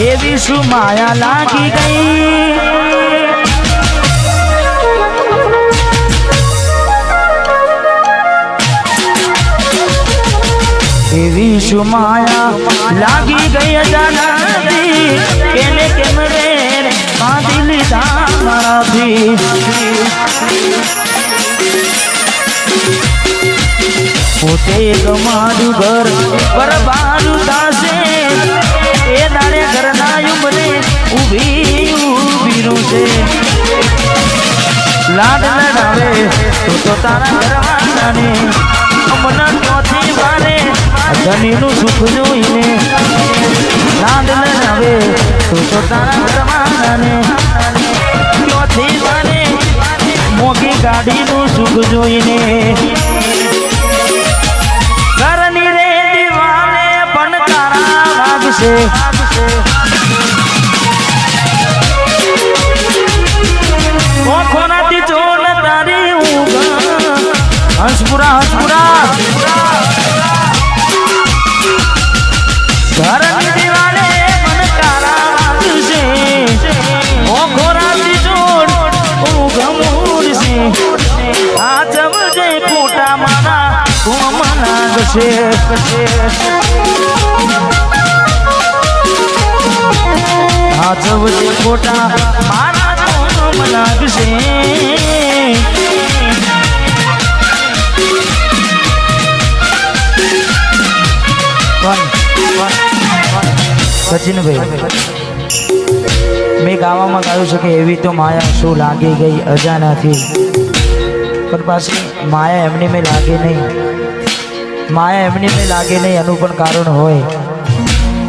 એવી શું માયા લાગી ગઈ એવી શું માયા લાગી ગઈ અજાનાથી કેને કેમ પોતે ગમાડું ઘર બરબાદું થાશે એ દાડે ઘરના ઉંબરે ઊભી ઊભી છે. લાડ લડાવે તો તો તારા ઘરવાળાને અમના ક્યોથી વારે ધનીનું સુખ જોઈને લાગશે આ જમજે ખોટા મારા કોમ લાગશે સચિનભાઈ મેં ગાવામાં ગાયું છે કે એવી તો માયા શું લાગી ગઈ અજાનાથી પણ પાછી માયા એમની મેં લાગી નહીં માયા એમની મેં લાગે નહીં, એનું પણ કારણ હોય.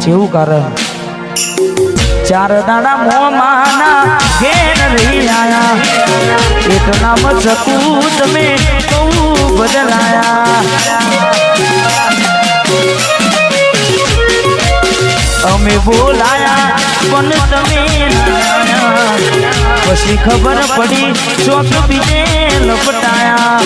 જેવું કારણ. ચાર દાડા મોમાના ઘેર રહી આયા. એક નામ ચકુ તમે બહુ બદલાયા. અમે બોલાયા, પણ તમે ના આયા. પછી ખબર પડી ચોક બીજે લપટાયા.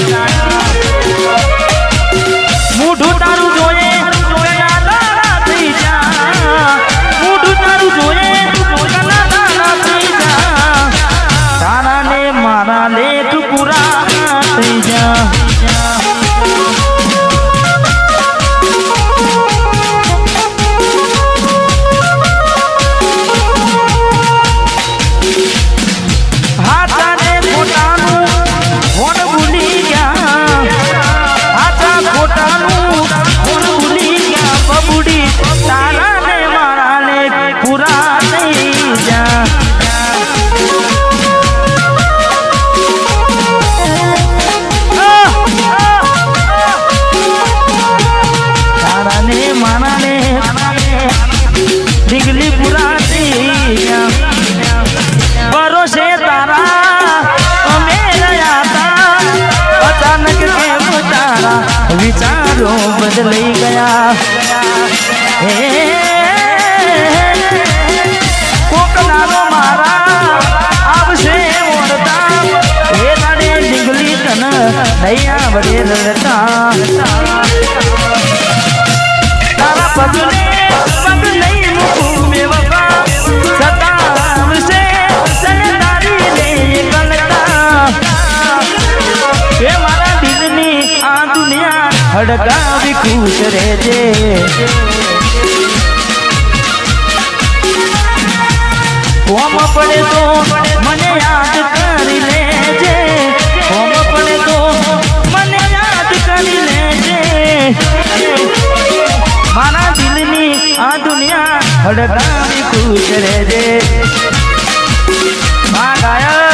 વિચારો બદલાઈ ગયા હે કોક દાડો મારા આવશે ઓળતા એ તારે ડીંગલી તન નૈયા વડે રડતા તારા પગ હડકાવી ખુશ રહેજે. કોમ પડે તો મને યાદ કરી લેજે. કોમ પડે તો મને યાદ કરી લેજે. મારા દિલની આ દુનિયા હડકાવી ખુશ રહેજે. મા ગાયર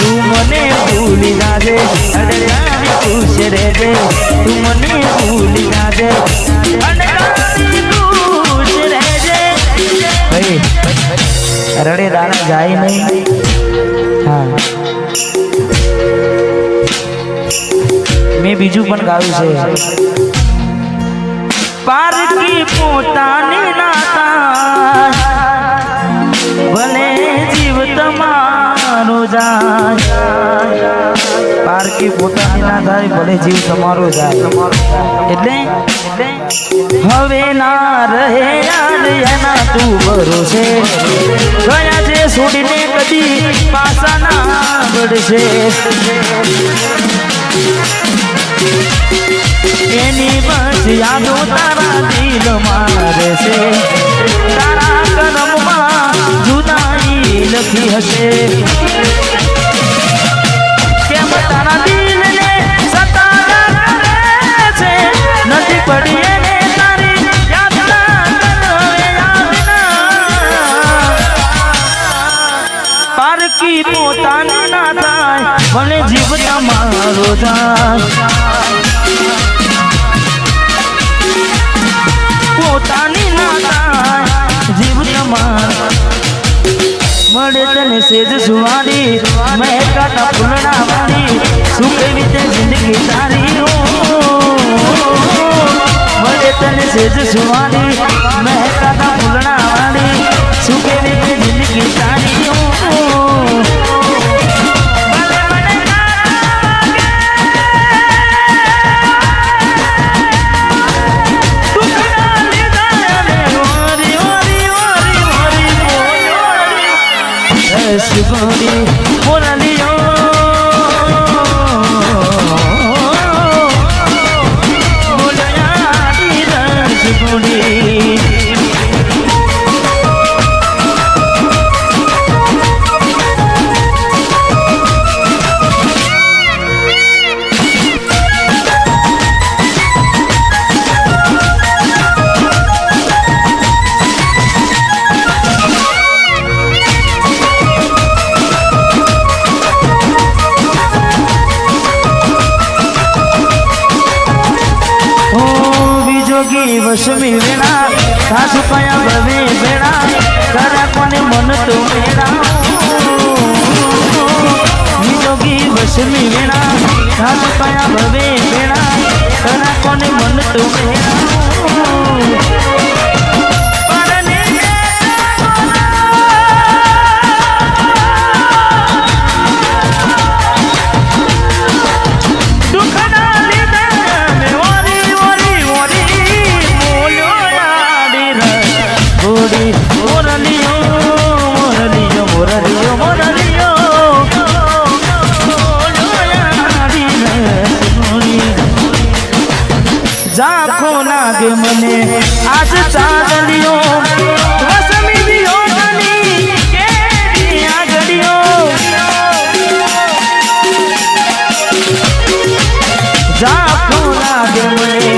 તું મને ભૂલી નાજે હડકાવી ખુશ રહેજે તું મને ભૂલી ના ખુશ ભાઈ રડે દાણા જાય નહીં. હા. મેં બીજું પણ ગાયું છે. પારકી પોતાની નાતા તમારો જાય. પોતાની થાય, ભલે તમારો જાય. એટલે હવે ના રહે એના પાછા યાદો તારા દિલ મારે છે તારા લખી હશે. કેમ થાય ભલે જીવતા મારો જાય મળે તને સેજ સુવારી કાટા ફૂલડા વાળી સુખ કેવી તે જિંદગી તારી મળે તને સેજ સુવારી મેં ફૂલડા વસમી વેણા સાસુ કયા ભવે વેણા તારા કોને મન તો મેળા. વિજોગી વસમી વેણા સાસુ કયા ભવે વેણા તારા કોને મન તો વેણા ઝાંખો લાગે મને આજ ચાંદલિયો ઝાંખો લાગે મને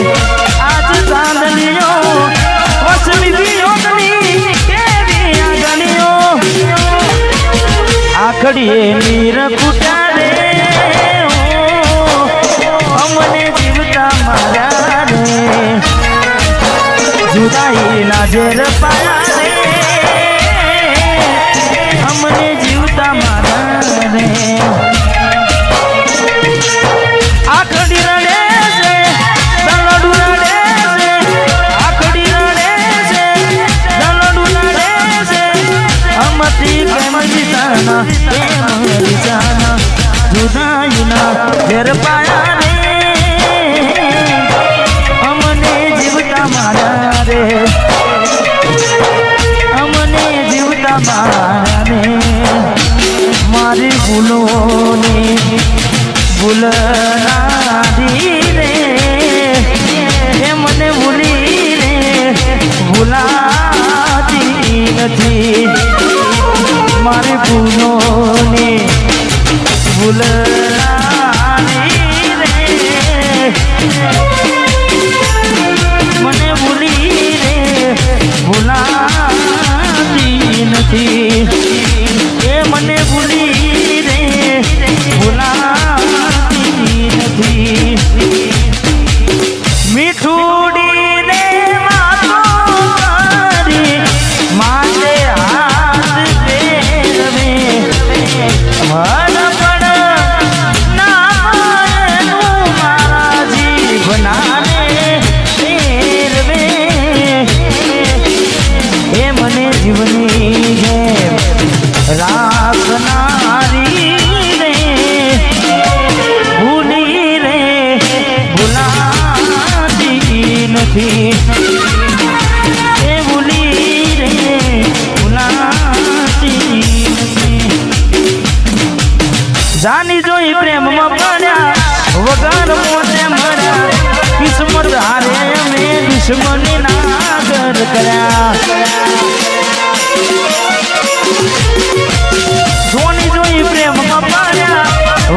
આજ ચાંદલિયો વસમી વિયોગની કેવી નીર Get up! fire. નથી મારી ભૂલોને ભૂલ નાધી રે. મને ભૂલી રે. ભૂલાતી નથી.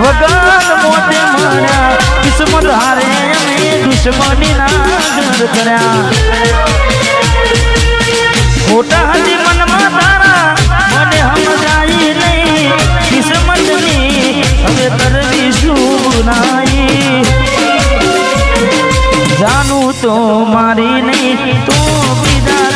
વગર મોતે માર્યા. કિસ્મત હારે અમે દુશ્મની નાગર કર્યા. ખોટા હતી મનમાં તારા, મને સમજાઈ નહીં. કિસ્મતની હવે કરવી શું જાનું તો મારી નહીં, તો બીજા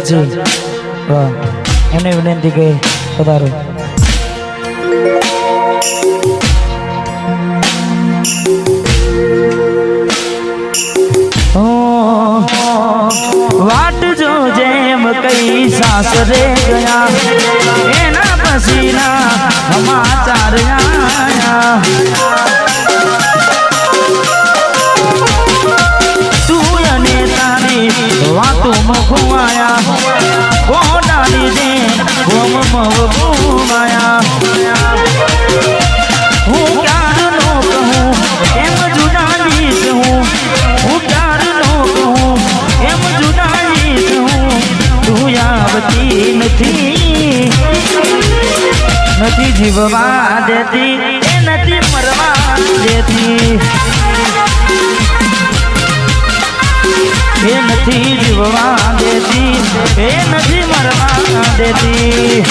સિદ્ધરાજજી એને વિનંતી કે પધારો વાટ જો જેમ કઈ સાસરે ગયા, એના પછીના સમાચાર તું અને તારી વાતોમાં ખોવાયા કોડાની દે ગોમમાં ઘુમાયા હું ક્યારનો કહું એમ જુદાની હું હું ક્યારનો કહું એમ જુદાની હું તું આવતી નથી નથી જીવવા દેતી એ નથી મરવા દેતી એ નથી જીવવા દેતી. એ નથી મરવા દેતી.